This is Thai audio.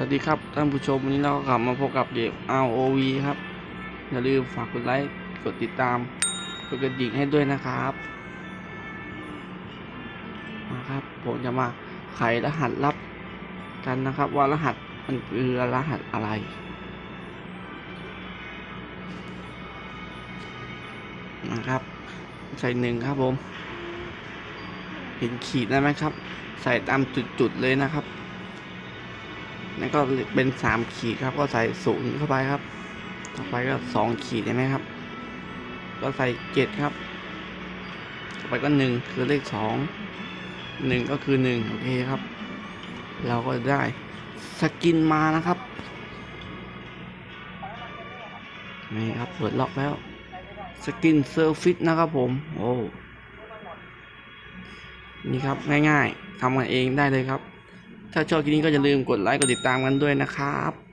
วัสดีครับท่านผู้ชมวันนี้เราก็กลับมาพบกับเกม ROV ครับ อย่าลืมฝากกดไลค์กดติดตามกดกระดิ่งให้ด้วยนะครับมาครับ ผมจะมาไขรหัสลับกันนะครับ ว่ารหัสมันคือรหัสอะไร นะครับ ใส่หนึ่งครับผม เห็นขีดได้ไหมครับ ใส่ตามจุดๆเลยนะครับ นั่นก็เป็นสามขีดครับ ก็ใส่ศูนย์เข้าไปครับ ต่อไปก็สองขีดเห็นไหมครับ ก็ใส่เจ็ดครับ ต่อไปก็หนึ่งคือเลขสองหนึ่งก็คือหนึ่งโอเคครับ เราก็ได้สกินมานะครับนี่ครับเปิดล็อกแล้ว สกินเซอร์ฟิตนะครับผม โอ้ นี่ครับง่ายๆทำกันเองได้เลยครับ ถ้าชอบคลิปนี้ก็อย่าลืมกดไลค์กดติดตามกันด้วยนะครับ